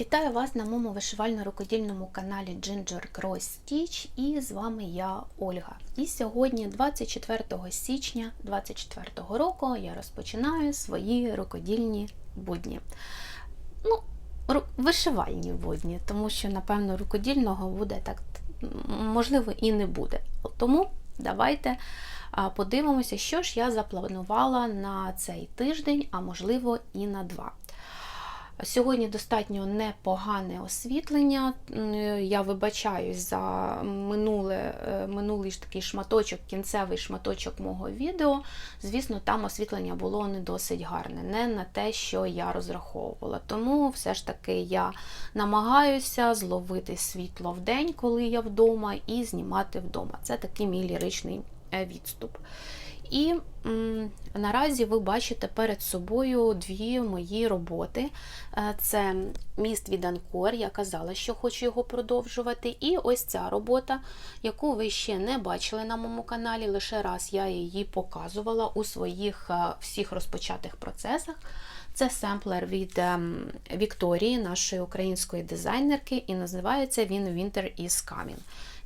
Вітаю вас на моєму вишивально-рукодільному каналі Ginger Cross Stitch і з вами я Ольга. І сьогодні, 24 січня 2024 року, я розпочинаю свої рукодільні будні. Ну, вишивальні будні, тому що, напевно, рукодільного буде так, можливо, і не буде. Тому давайте подивимося, що ж я запланувала на цей тиждень, а можливо і на два. Сьогодні достатньо непогане освітлення. Я вибачаюсь за минуле, е, минулий ж такий шматочок, кінцевий шматочок мого відео. Звісно, там освітлення було не досить гарне, не на те, що я розраховувала. Тому все ж таки я намагаюся зловити світло в день, коли я вдома, і знімати вдома. Це такий мій ліричний е, відступ. І м, наразі ви бачите перед собою дві мої роботи. Е, Це міст від Анкор, я казала, що хочу його продовжувати. І ось ця робота, яку ви ще не бачили на моєму каналі, лише раз я її показувала у своїх е, всіх розпочатих процесах. Це семплер від ем, Вікторії, нашої української дизайнерки, і називається він Winter is Coming.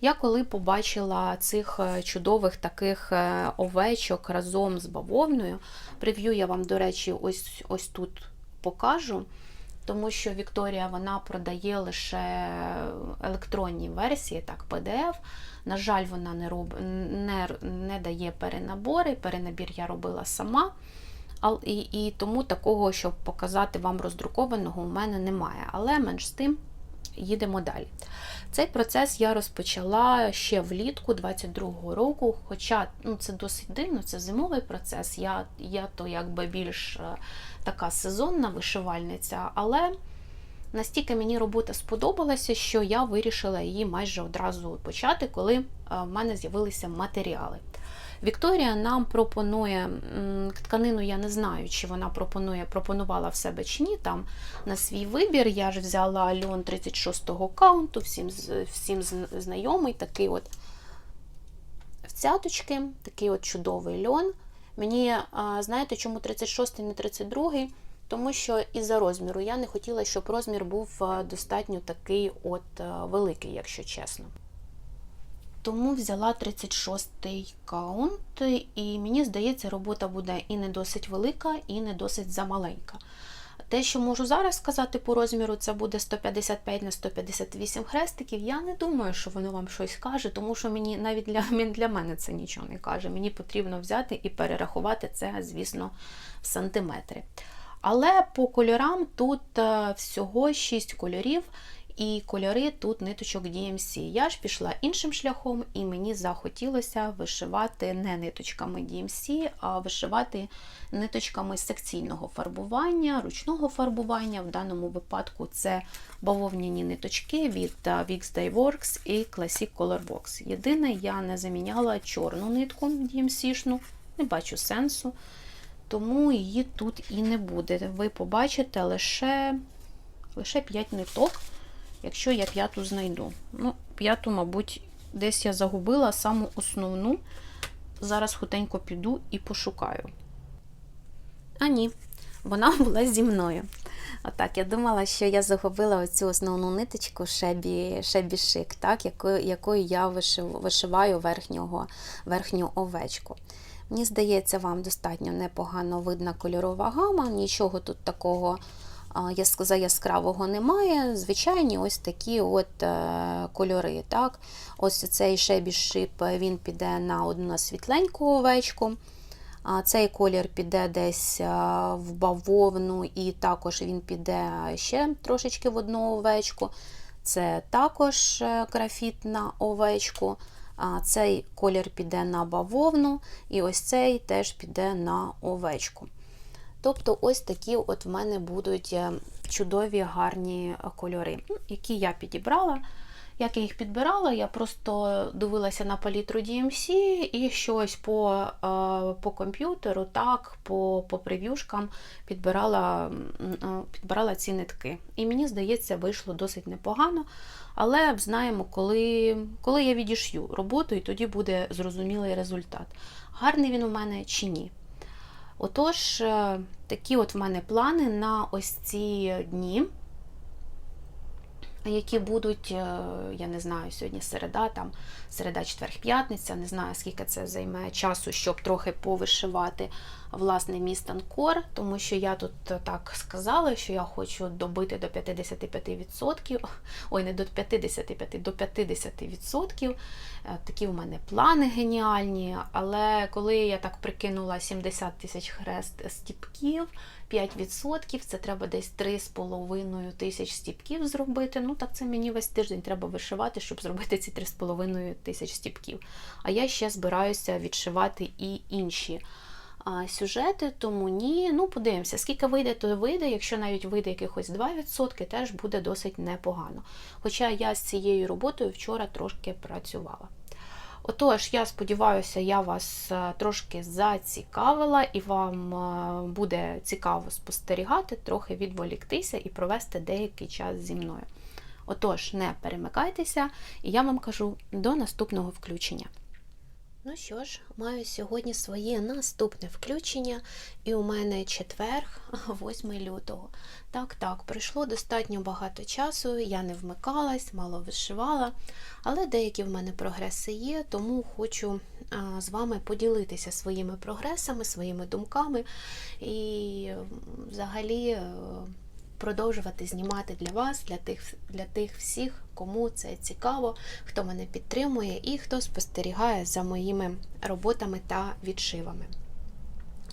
Я коли побачила цих е, чудових таких е, овечок разом з бавовною, прев'ю я вам, до речі, ось, ось тут покажу, тому що Вікторія вона продає лише електронні версії, так, PDF. На жаль, вона не, роб... не, не дає перенабори. Перенабір я робила сама. І, і тому такого, щоб показати вам роздрукованого, у мене немає. Але менш з тим їдемо далі. Цей процес я розпочала ще влітку 22-го року, хоча ну, це досить дивно, це зимовий процес. Я, я то якби більш е, така сезонна вишивальниця, але настільки мені робота сподобалася, що я вирішила її майже одразу почати, коли е, в мене з'явилися матеріали. Вікторія нам пропонує тканину, я не знаю, чи вона пропонує, пропонувала в себе чи ні. Там на свій вибір. Я ж взяла льон 36-го каунту, всім, всім знайомий, такий от в цяточки, такий от чудовий льон. Мені, знаєте, чому 36-й, не 32-й? Тому що із-за розміру я не хотіла, щоб розмір був достатньо такий от великий, якщо чесно. Тому взяла 36-й каунт, і мені здається, робота буде і не досить велика, і не досить замаленька. Те, що можу зараз сказати по розміру, це буде 155 на 158 хрестиків. Я не думаю, що воно вам щось каже, тому що мені навіть для, для мене це нічого не каже. Мені потрібно взяти і перерахувати це, звісно, в сантиметри. Але по кольорам тут е, всього 6 кольорів. І кольори тут ниточок DMC. Я ж пішла іншим шляхом, і мені захотілося вишивати не ниточками DMC, а вишивати ниточками секційного фарбування, ручного фарбування. В даному випадку це бавовняні ниточки від е, Wix Dyeworks і Classic Color Box. Єдине, я не заміняла чорну нитку DMC-шну, не бачу сенсу, тому її тут і не буде. Ви побачите лише, лише 5 ниток якщо я п'яту знайду. Ну, п'яту, мабуть, десь я загубила саму основну. Зараз хутенько піду і пошукаю. А ні, вона була зі мною. Отак, я думала, що я загубила оцю основну ниточку шебі, шебі шик, так, якою, якою я вишив, вишиваю верхнього, верхню овечку. Мені здається, вам достатньо непогано видна кольорова гама, нічого тут такого яскравого немає. Звичайні ось такі от е, кольори. Так? Ось цей шебі шип він піде на одну світленьку овечку. Цей колір піде десь е, в бавовну, і також він піде ще трошечки в одну овечку. Це також е, графіт на овечку. Цей колір піде на бавовну, і ось цей теж піде на овечку. Тобто, ось такі от в мене будуть е, чудові гарні е, кольори, які я підібрала. Як я їх підбирала, я просто дивилася на палітру DMC і щось по, е, по комп'ютеру, так, по, по прев'юшкам підбирала, підбирала ці нитки. І мені здається, вийшло досить непогано. Але знаємо, коли, коли я відішью роботу, і тоді буде зрозумілий результат. Гарний він у мене чи ні. Отож, е, такі от в мене плани на ось ці дні. які будуть, е, я не знаю, сьогодні середа, там середа, четверг, п'ятниця, не знаю, скільки це займе часу, щоб трохи повишивати власне міст Анкор, тому що я тут так сказала, що я хочу добити до 55%, ой, не до 55, до 50%. Е, Такі в мене плани геніальні. Але коли я так прикинула 70 тисяч хрест стіпків, 5% це треба десь 3,5 тисяч стіпків зробити. Ну так це мені весь тиждень треба вишивати, щоб зробити ці 3,5 тисяч стіпків. А я ще збираюся відшивати і інші сюжети, тому ні. Ну, подивимося, скільки вийде, то вийде. Якщо навіть вийде якихось 2%, теж буде досить непогано. Хоча я з цією роботою вчора трошки працювала. Отож, я сподіваюся, я вас е, трошки зацікавила і вам е, буде цікаво спостерігати, трохи відволіктися і провести деякий час зі мною. Отож, не перемикайтеся, і я вам кажу до наступного включення. Ну що ж, маю сьогодні своє наступне включення, і у мене четверг, 8 лютого. Так, так, пройшло достатньо багато часу, я не вмикалась, мало вишивала, але деякі в мене прогреси є, тому хочу з вами поділитися своїми прогресами, своїми думками і взагалі. Продовжувати знімати для вас, для тих, для тих всіх, кому це цікаво, хто мене підтримує і хто спостерігає за моїми роботами та відшивами.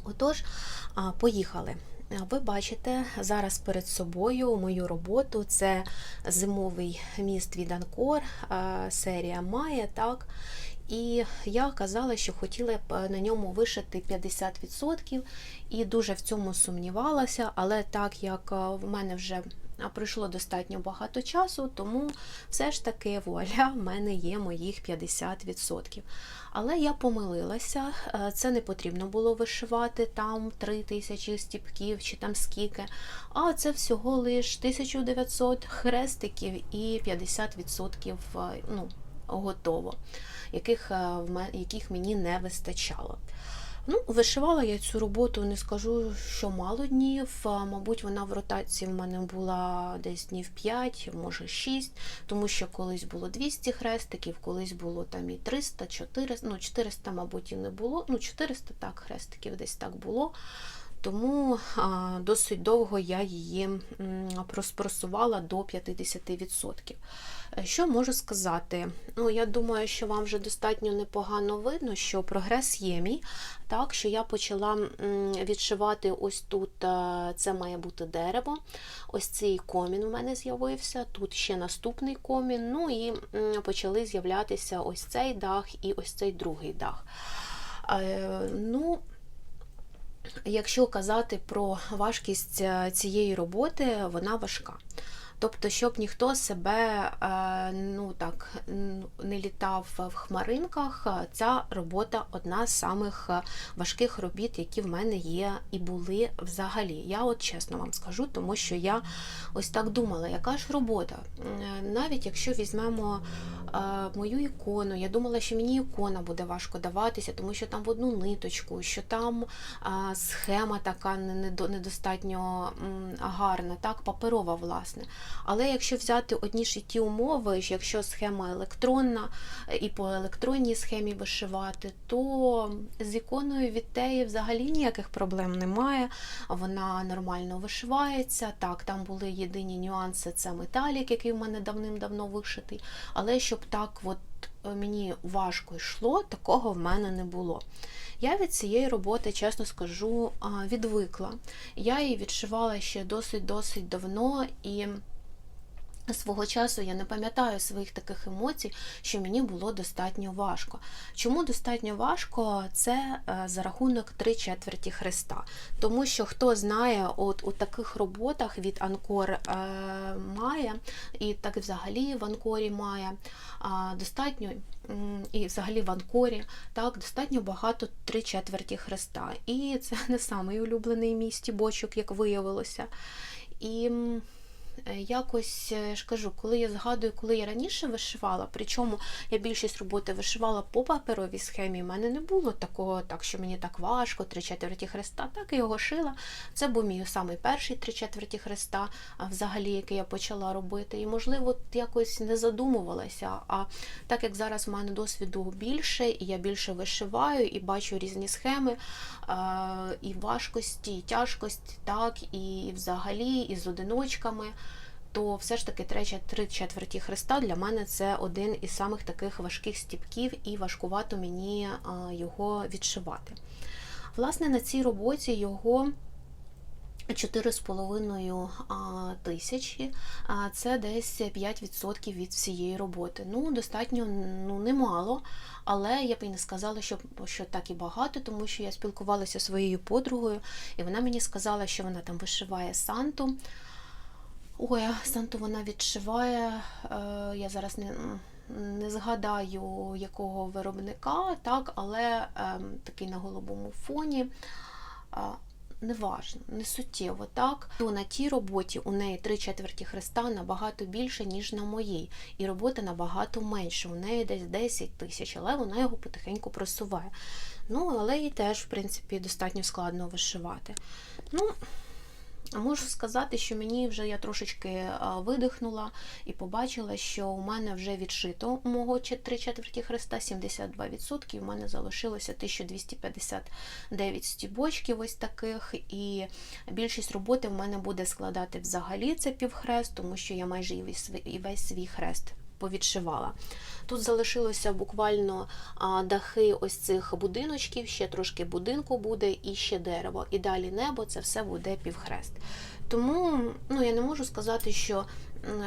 Отож, поїхали. Ви бачите зараз перед собою мою роботу. Це зимовий міст від Анкор, серія Майя. так. І я казала, що хотіла б на ньому вишити 50%, і дуже в цьому сумнівалася, але так як е, в мене вже пройшло достатньо багато часу, тому все ж таки вуаля, в мене є моїх 50%. Але я помилилася, е, це не потрібно було вишивати там 3000 стіпків чи там скільки, а це всього лиш 1900 хрестиків і 50% е, ну, готово, яких, е, яких мені не вистачало. Ну, вишивала я цю роботу, не скажу, що мало днів. Мабуть, вона в ротації в мене була десь днів 5, може 6, тому що колись було 200 хрестиків, колись було там і 300, 400, ну 400, мабуть, і не було. Ну, 400 так, хрестиків десь так було. Тому досить довго я її м, прос- просувала до 50%. Е, Що можу сказати? Ну, я думаю, що вам вже достатньо непогано видно, що прогрес є мій. Так, що я почала відшивати ось тут, е, це має бути дерево. Ось цей комін у мене з'явився, тут ще наступний комін. Ну і почали з'являтися ось цей дах і ось цей другий дах. Е, Ну, Якщо казати про важкість е, цієї роботи, вона важка. Тобто, щоб ніхто себе е, ну так не літав в хмаринках, е, ця робота одна з самих е, важких робіт, які в мене є і були взагалі. Я от чесно вам скажу, тому що я ось так думала, яка ж робота. Навіть якщо візьмемо мою ікону, я думала, що мені ікона буде важко даватися, тому що там в одну ниточку, що там схема така не- недо- недостатньо гарна, так, паперова, власне. Але якщо взяти одні ж і ті умови, якщо схема електронна е, і по електронній схемі вишивати, то з іконою від теї взагалі ніяких проблем немає. Вона нормально вишивається. Так, там були єдині нюанси, це металік, який в мене давним-давно вишитий. Але щоб так от е, мені важко йшло, такого в мене не було. Я від цієї роботи, чесно скажу, відвикла. Я її відшивала ще досить-досить давно і. Свого часу я не пам'ятаю своїх таких емоцій, що мені було достатньо важко. Чому достатньо важко? Це е, за рахунок три четверті хреста. Тому що хто знає, от у таких роботах від Анкор е, Має, і так взагалі в Анкорі Має, достатньо і взагалі в Анкорі так достатньо багато три четверті хреста. І це не самий улюблений мій стібочок, як виявилося. І якось е, я ж кажу, коли я згадую, коли я раніше вишивала, причому я більшість роботи вишивала по паперовій схемі, в мене не було такого, так що мені так важко, три четверті хреста, так я його шила. Це був мій самий перший три четверті хреста, взагалі, який я почала робити. І, можливо, якось не задумувалася. А так як зараз в мене досвіду більше, і я більше вишиваю, і бачу різні схеми, е, і важкості, і тяжкості, так, і взагалі, і з одиночками. То все ж таки третя три четверті хреста для мене це один із самих таких важких стіпків, і важкувато мені його відшивати. Власне, на цій роботі його 4,5 тисячі, це десь 5% від всієї роботи. Ну, достатньо ну, немало, але я б і не сказала, що, що так і багато, тому що я спілкувалася зі своєю подругою, і вона мені сказала, що вона там вишиває Санту. Ой, Санту вона відшиває, е, я зараз не, не згадаю якого виробника, так, але е, такий на голубому фоні. Е, Неважно, не суттєво, так? То на тій роботі у неї три четверті хреста набагато більше, ніж на моїй. І робота набагато менше. У неї десь 10 тисяч, але вона його потихеньку просуває. Ну, але їй теж, в принципі, достатньо складно вишивати. Ну, Можу сказати, що мені вже я трошечки видихнула і побачила, що у мене вже відшито мого 3 четверті хреста 72%. У мене залишилося 1259 стібочків ось таких. І більшість роботи в мене буде складати взагалі це півхрест, тому що я майже і весь свій хрест повідшивала. Тут залишилося буквально дахи ось цих будиночків, ще трошки будинку буде і ще дерево. І далі небо це все буде півхрест. Тому ну, я не можу сказати, що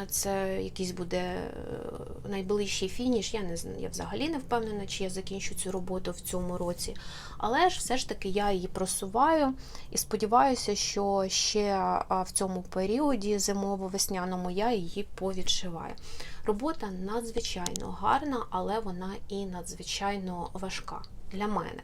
це якийсь буде е, найближчий фініш. Я не я взагалі не впевнена, чи я закінчу цю роботу в цьому році. Але ж все ж таки я її просуваю і сподіваюся, що ще в цьому періоді зимово-весняному я її повідшиваю. Робота надзвичайно гарна, але вона і надзвичайно важка для мене.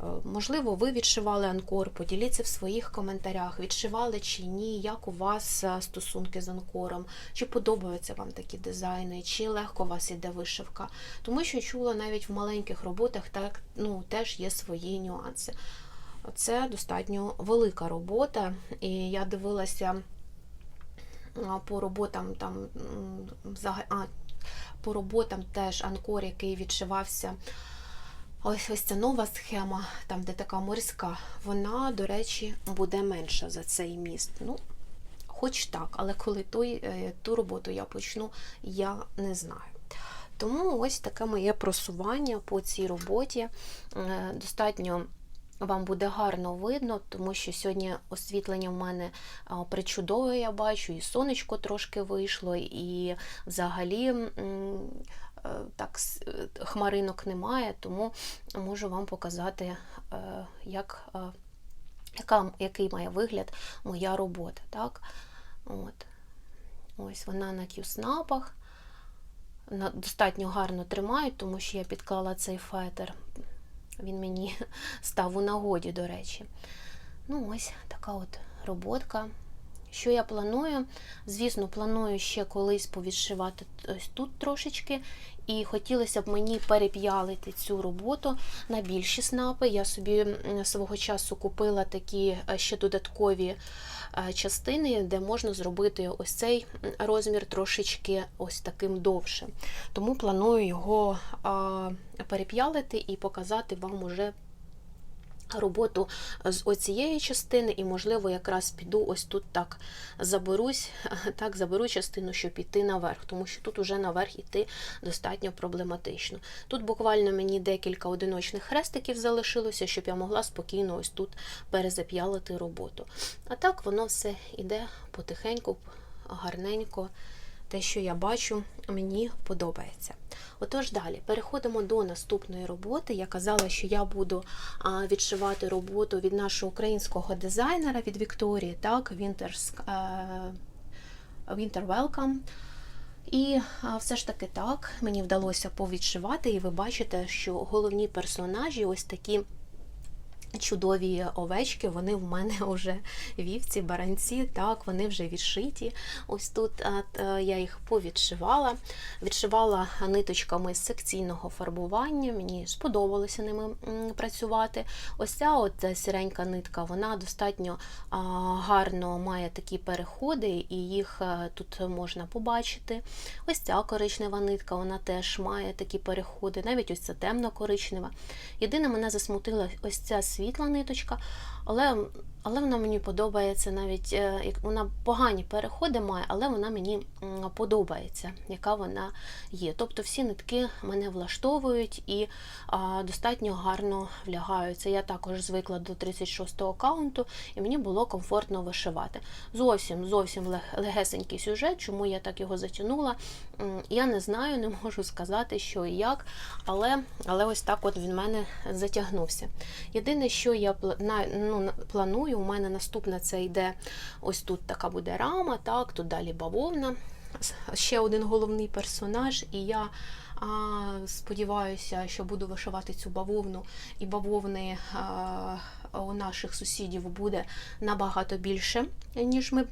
Е, Можливо, ви відшивали анкор, поділіться в своїх коментарях, відшивали чи ні, як у вас е, стосунки з анкором, чи подобаються вам такі дизайни, чи легко у вас іде вишивка. Тому що чула навіть в маленьких роботах так, ну, теж є свої нюанси. Це достатньо велика робота, і я дивилася по роботам там а, по роботам теж анкор, який відшивався. Ось ось ця нова схема, там, де така морська, вона, до речі, буде менша за цей міст. Ну, хоч так, але коли той, е, ту роботу я почну, я не знаю. Тому ось таке моє просування по цій роботі. Е, Достатньо вам буде гарно видно, тому що сьогодні освітлення в мене причудове, я бачу, і сонечко трошки вийшло, і взагалі е, так е, хмаринок немає, тому можу вам показати, е, як, е, яка, який має вигляд моя робота. Так? От. Ось вона на тюснапах. На- Достатньо гарно тримають, тому що я підклала цей фетр. Він мені став у нагоді, до речі. Ну, ось така от роботка. Що я планую? Звісно, планую ще колись повідшивати ось тут трошечки. І хотілося б мені переп'ялити цю роботу на більші снапи. Я собі свого часу купила такі е, ще додаткові е, частини, де можна зробити ось цей розмір трошечки ось таким довшим. Тому планую його переп'ялити і показати вам уже роботу з оцієї частини, і, можливо, якраз піду ось тут так заберусь, так заберу частину, щоб іти наверх, тому що тут уже наверх іти достатньо проблематично. Тут буквально мені декілька одиночних хрестиків залишилося, щоб я могла спокійно ось тут перезап'ялити роботу. А так воно все іде потихеньку, гарненько. Те, що я бачу, мені подобається. Отож, далі переходимо до наступної роботи. Я казала, що я буду відшивати роботу від нашого українського дизайнера від Вікторії, так, Winters, е, Winter Welcome. І все ж таки так, мені вдалося повідшивати, і ви бачите, що головні персонажі ось такі Чудові овечки, вони в мене вже вівці, баранці, так, вони вже відшиті. Ось тут я їх повідшивала. Відшивала ниточками з секційного фарбування. Мені сподобалося ними працювати. Ось ця от е, сіренька нитка, вона достатньо гарно має такі переходи, і їх е, тут можна побачити. Ось ця коричнева нитка, вона теж має такі переходи, навіть ось ця темно-коричнева. Єдине, мене засмутила ось ця світла ниточка, але, але вона мені подобається навіть е, вона погані переходи має, але вона мені подобається, яка вона є. Тобто всі нитки мене влаштовують і достатньо гарно влягаються. Я також звикла до 36-го каунту, і мені було комфортно вишивати. Зовсім зовсім легесенький сюжет, чому я так його затягнула. Я не знаю, не можу сказати, що і як, але, але ось так от він мене затягнувся. Єдине, що я ну, планую, у мене наступне це йде ось тут така буде рама, так, тут далі бавовна. Ще один головний персонаж, і я а, сподіваюся, що буду вишивати цю бавовну, і бавовни а, у наших сусідів буде набагато більше, ніж ми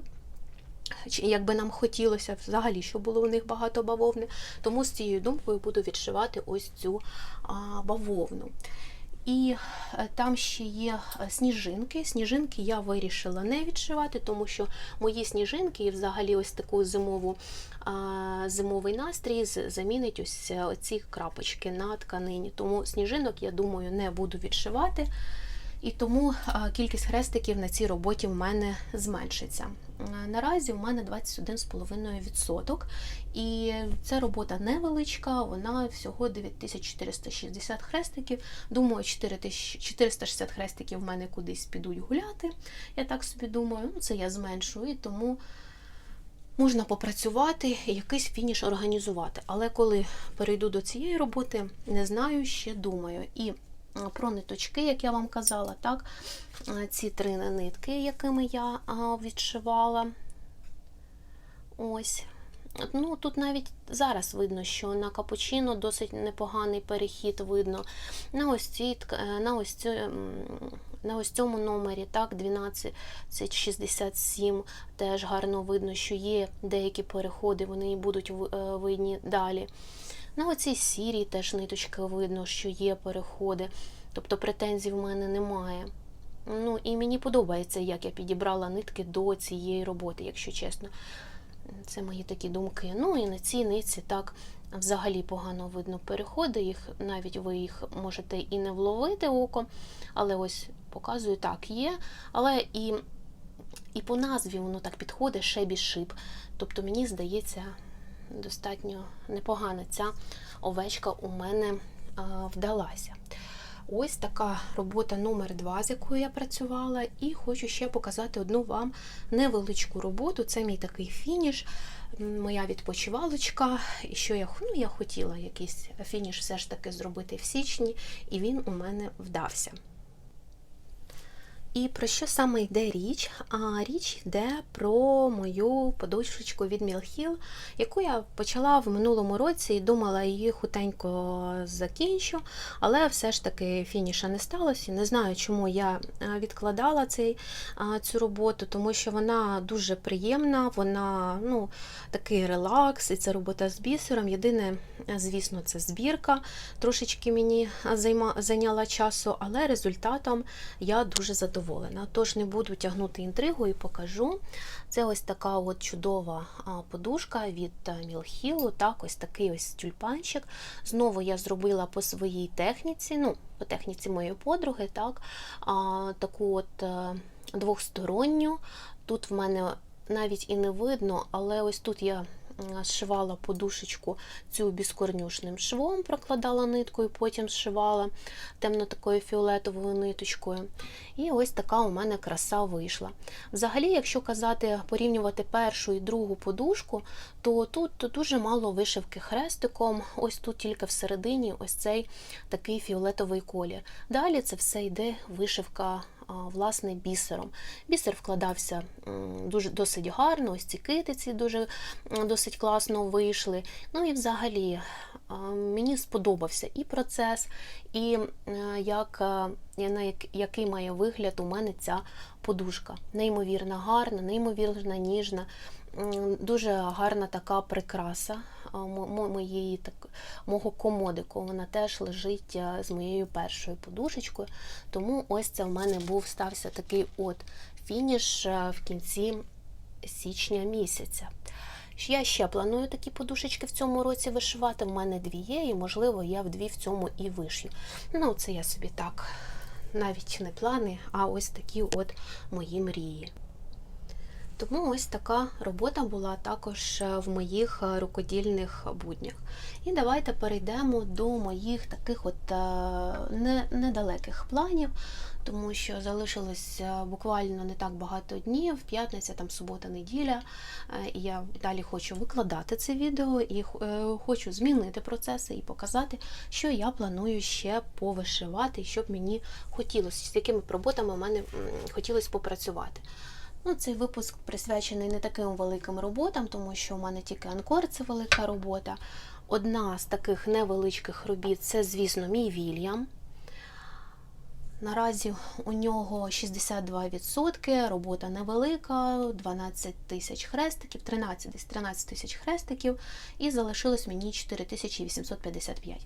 якби нам хотілося взагалі, щоб було у них багато бавовни. Тому з цією думкою буду відшивати ось цю а, бавовну. І е, там ще є е, сніжинки. Сніжинки я вирішила не відшивати, тому що мої сніжинки і взагалі ось таку зимову, зимовий настрій замінить ось е, ці крапочки на тканині. Тому сніжинок, я думаю, не буду відшивати. І тому кількість хрестиків на цій роботі в мене зменшиться. Е, Наразі у мене 21,5%. І ця робота невеличка, вона всього 9460 хрестиків. Думаю, 460 хрестиків в мене кудись підуть гуляти. Я так собі думаю, ну це я зменшую, і тому можна попрацювати і якийсь фініш організувати. Але коли перейду до цієї роботи, не знаю, ще думаю. І про ниточки, як я вам казала, так, ці три нитки, якими я відшивала. Ось. Ну, тут навіть зараз видно, що на капучино досить непоганий перехід видно. На ось, е, на ось, цю, на ось цьому номері, так, 1267, теж гарно видно, що є деякі переходи, вони будуть е, видні далі. На оцій сірій теж ниточки видно, що є переходи. Тобто претензій в мене немає. Ну, і мені подобається, як я підібрала нитки до цієї роботи, якщо чесно. Це мої такі думки. Ну і на цій нитці так взагалі погано видно переходи. Їх навіть ви їх можете і не вловити оком, але ось показую, так, є. Але і, і по назві воно так підходить шебі шип. Тобто, мені здається, достатньо непогана ця овечка у мене вдалася. Ось така робота номер 2 з якою я працювала, і хочу ще показати одну вам невеличку роботу. Це мій такий фініш, моя відпочивалочка. І що я, ну, я хотіла якийсь фініш все ж таки зробити в січні, і він у мене вдався. І про що саме йде річ? А річ йде про мою подушечку від Мілхіл, яку я почала в минулому році і думала її хутенько закінчу, але все ж таки фініша не сталося. Не знаю, чому я е, відкладала цей, цю роботу, тому що вона дуже приємна, вона ну, такий релакс, і це робота з бісером. Єдине, е, звісно, це збірка. Трошечки мені займа- зайняла часу, але результатом я дуже задоволена. Тож не буду тягнути інтригу і покажу. Це ось така от чудова подушка від Мілхілу. Так, ось такий ось тюльпанчик. Знову я зробила по своїй техніці, ну, по техніці моєї подруги, так, а, таку от е, двохсторонню. Тут в мене навіть і не видно, але ось тут я зшивала подушечку цю біскорнюшним швом, прокладала ниткою, потім зшивала темно такою фіолетовою ниточкою. І ось така у мене краса вийшла. Взагалі, якщо казати, порівнювати першу і другу подушку, то тут дуже мало вишивки хрестиком. Ось тут тільки всередині ось цей такий фіолетовий колір. Далі це все йде вишивка власне бісером. Бісер вкладався дуже досить гарно, ось ці китиці дуже досить класно вийшли. Ну і взагалі мені сподобався і процес, і як- який має вигляд у мене ця подушка. Неймовірно гарна, неймовірно ніжна. Дуже гарна така прикраса моєї так, мого комодику. Вона теж лежить з моєю першою подушечкою. Тому ось це в мене був стався такий от фініш в кінці січня місяця. Я ще планую такі подушечки в цьому році вишивати. В мене дві є, і можливо я в дві в цьому і вишью. Ну, це я собі так, навіть не плани, а ось такі от мої мрії. Тому ось така робота була також е, в моїх е, рукодільних буднях. І давайте перейдемо до моїх таких от е, не, недалеких планів, тому що залишилось буквально не так багато днів, п'ятниця, там субота, неділя. І я далі хочу викладати це відео і хочу змінити процеси і показати, що я планую ще повишивати, щоб мені хотілося, з якими роботами мене хотілося попрацювати. Ну, цей випуск присвячений не таким великим роботам, тому що у мене тільки анкор це велика робота. Одна з таких невеличких робіт це, звісно, мій Вільям. Наразі у нього 62%, робота невелика, 12 тисяч хрестиків, 13, десь 13 тисяч хрестиків, і залишилось мені 4855.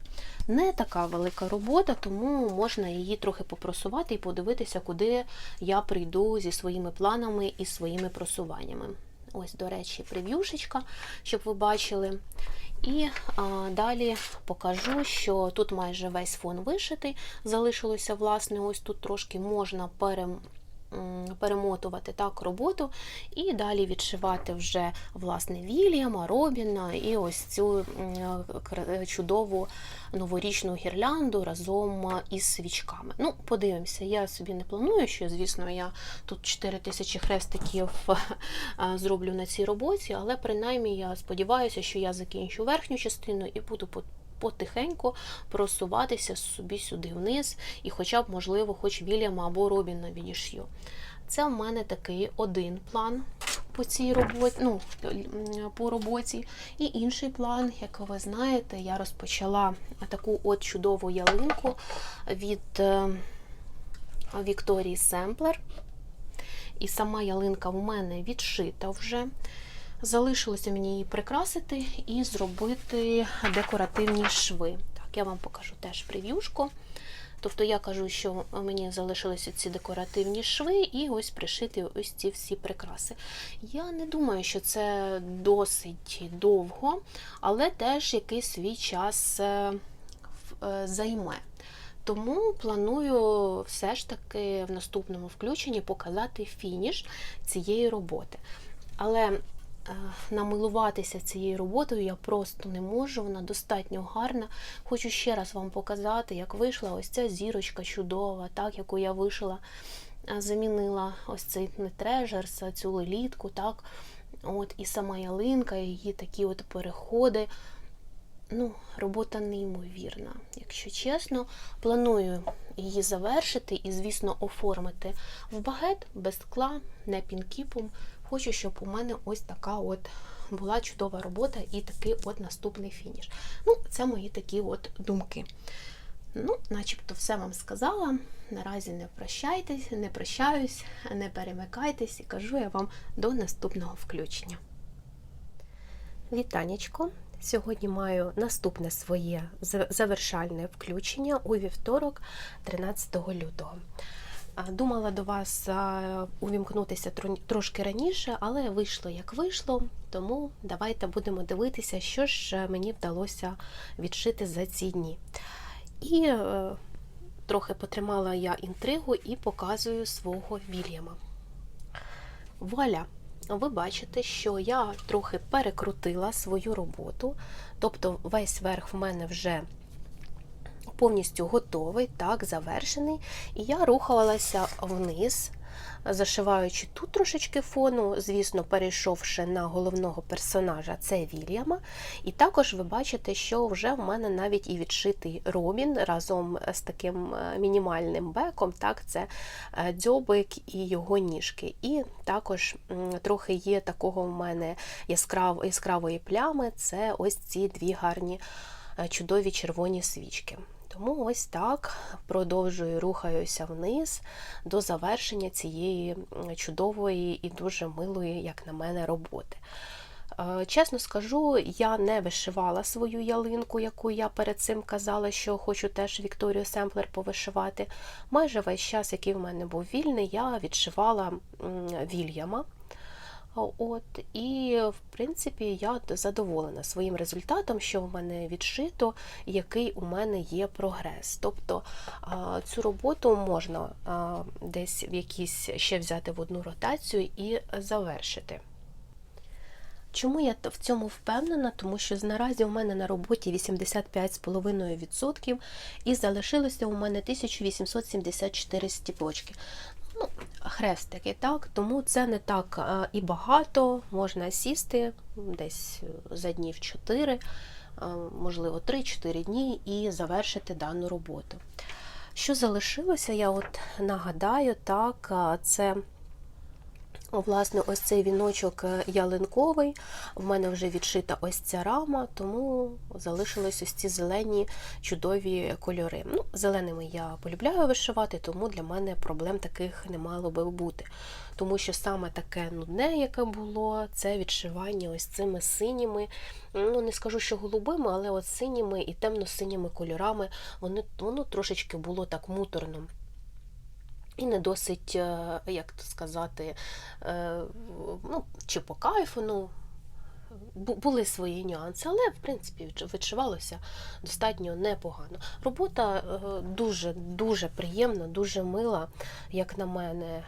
Не така велика робота, тому можна її трохи попросувати і подивитися, куди я прийду зі своїми планами і своїми просуваннями. Ось, до речі, прев'юшечка, щоб ви бачили. І а, далі покажу, що тут майже весь фон вишитий. Залишилося, власне, ось тут трошки можна перем, м, перемотувати так роботу, і далі відшивати вже власне Вільяма, Робіна і ось цю чудову новорічну гірлянду разом із свічками. Ну, подивимося, я собі не планую, що, звісно, я тут 4 тисячі хрестиків зроблю на цій роботі, але принаймні я сподіваюся, що я закінчу верхню частину і буду потихеньку просуватися собі сюди вниз, і хоча б, можливо, хоч Вільяма або Робіна відішью. Це в мене такий один план по цій роботі, ну, по роботі. І інший план, як ви знаєте, я розпочала таку от чудову ялинку від е, Вікторії Семплер. І сама ялинка в мене відшита вже. Залишилося мені її прикрасити і зробити декоративні шви. Так, я вам покажу теж прев'юшку. Тобто я кажу, що мені залишилися ці декоративні шви і ось пришити ось ці всі прикраси. Я не думаю, що це досить довго, але теж якийсь свій час е, е, займе. Тому планую все ж таки в наступному включенні показати фініш цієї роботи. Але намилуватися цією роботою я просто не можу, вона достатньо гарна. Хочу ще раз вам показати, як вийшла ось ця зірочка чудова, так, яку я вишила, е, замінила ось цей не трежерс, а цю лелітку, так. От, і сама ялинка, її такі от переходи. Ну, робота неймовірна, якщо чесно. Планую її завершити і, звісно, оформити в багет без скла, не пінкіпом. Хочу, щоб у мене ось така от була чудова робота і такий от наступний фініш. Ну, це мої такі от думки. Ну, начебто, все вам сказала. Наразі не прощайтесь, не прощаюсь, не перемикайтесь і кажу я вам до наступного включення. Вітанечко! Сьогодні маю наступне своє завершальне включення у вівторок, 13 лютого. Думала до вас увімкнутися трошки раніше, але вийшло як вийшло. Тому давайте будемо дивитися, що ж е, мені вдалося відшити за ці дні. І е, трохи потримала я інтригу і показую свого Вільяма. Вуаля! Ви бачите, що я трохи перекрутила свою роботу, тобто весь верх в мене вже повністю готовий, так, завершений. І я рухалася вниз зашиваючи тут трошечки фону, звісно, перейшовши на головного персонажа, це Вільяма. І також ви бачите, що вже в мене навіть і відшитий Робін разом з таким е, мінімальним беком. Так, Це е, дзьобик і його ніжки. І також трохи є такого в мене яскрав, яскравої плями, це ось ці дві гарні чудові червоні свічки. Тому ось так продовжую рухаюся вниз до завершення цієї чудової і дуже милої, як на мене, роботи. Е, Чесно скажу, я не вишивала свою ялинку, яку я перед цим казала, що хочу теж Вікторію Семплер повишивати. Майже весь час, який в мене був вільний, я відшивала Вільяма. От, і, в принципі, я задоволена своїм результатом, що в мене відшито, який у мене є прогрес. Тобто цю роботу можна десь в якісь ще взяти в одну ротацію і завершити. Чому я в цьому впевнена? Тому що наразі у мене на роботі 85,5% і залишилося у мене 1874 стіпочки. Ну, хрестики, так, тому це не так і багато, можна сісти десь за днів 4, можливо, 3-4 дні і завершити дану роботу. Що залишилося, я от нагадаю, так, це Власне, ось цей віночок е, ялинковий. В мене вже відшита ось ця рама, тому залишились ось ці зелені чудові кольори. Ну, Зеленими я полюбляю вишивати, тому для мене проблем таких не мало би бути. Тому що саме таке нудне, яке було, це відшивання ось цими синіми, ну не скажу, що голубими, але от синіми і темно-синіми кольорами. Воно, воно трошечки було так муторно. І не досить, е, як то сказати, е, ну, чи по кайфу, ну, були свої нюанси, але, в принципі, відчувалося достатньо непогано. Робота дуже-дуже приємна, дуже мила, як на мене,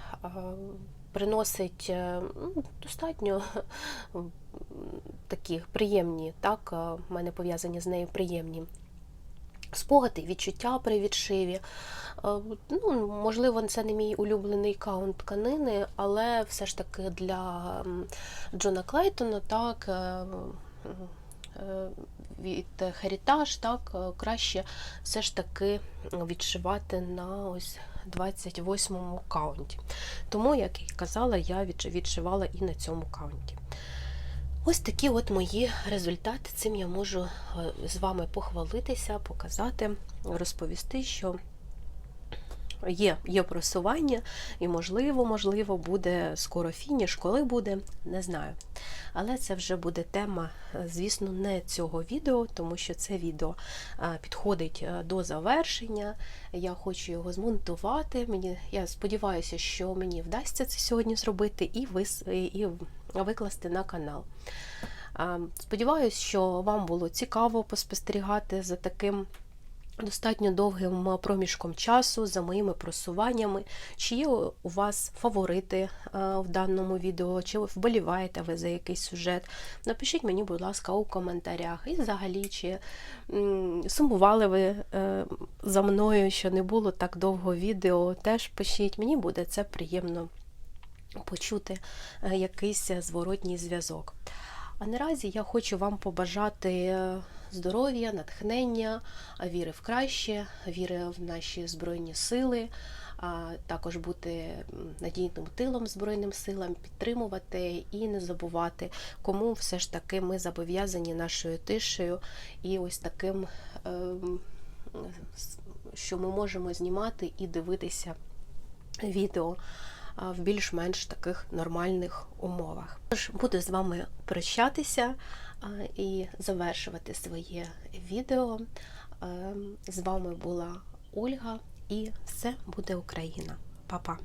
приносить ну, достатньо такі приємні, так, в мене пов'язані з нею приємні спогади, відчуття при відшиві. Ну, Можливо, це не мій улюблений каунт тканини, але все ж таки для Джона Клейтона так. е, е, Від Heritage, так, краще все ж таки відшивати на ось 28-му каунті. Тому, як і казала, я відшивала і на цьому каунті. Ось такі от мої результати. Цим я можу е, з вами похвалитися, показати, розповісти, що є є просування, і, можливо, можливо, буде скоро фініш, коли буде, не знаю. Але це вже буде тема, звісно, не цього відео, тому що це відео підходить до завершення. Я хочу його змонтувати. Мені, Я сподіваюся, що мені вдасться це сьогодні зробити і, вис, і викласти на канал. Сподіваюсь, що вам було цікаво поспостерігати за таким достатньо довгим проміжком часу, за моїми просуваннями, чи є у вас фаворити в даному відео, чи вболіваєте ви за якийсь сюжет. Напишіть мені, будь ласка, у коментарях. І взагалі, чи сумували ви е, за мною, що не було так довго відео, теж пишіть, мені буде це приємно почути е, якийсь зворотній зв'язок. А наразі я хочу вам побажати е, здоров'я, натхнення, віри в краще, віри в наші Збройні сили, також бути надійним тилом Збройним силам, підтримувати і не забувати, кому все ж таки ми зобов'язані нашою тишею і ось таким, ем, що ми можемо знімати і дивитися відео в більш-менш таких нормальних умовах. Тож буду з вами прощатися і завершувати своє відео. З вами була Ольга, і все буде Україна. Па-па!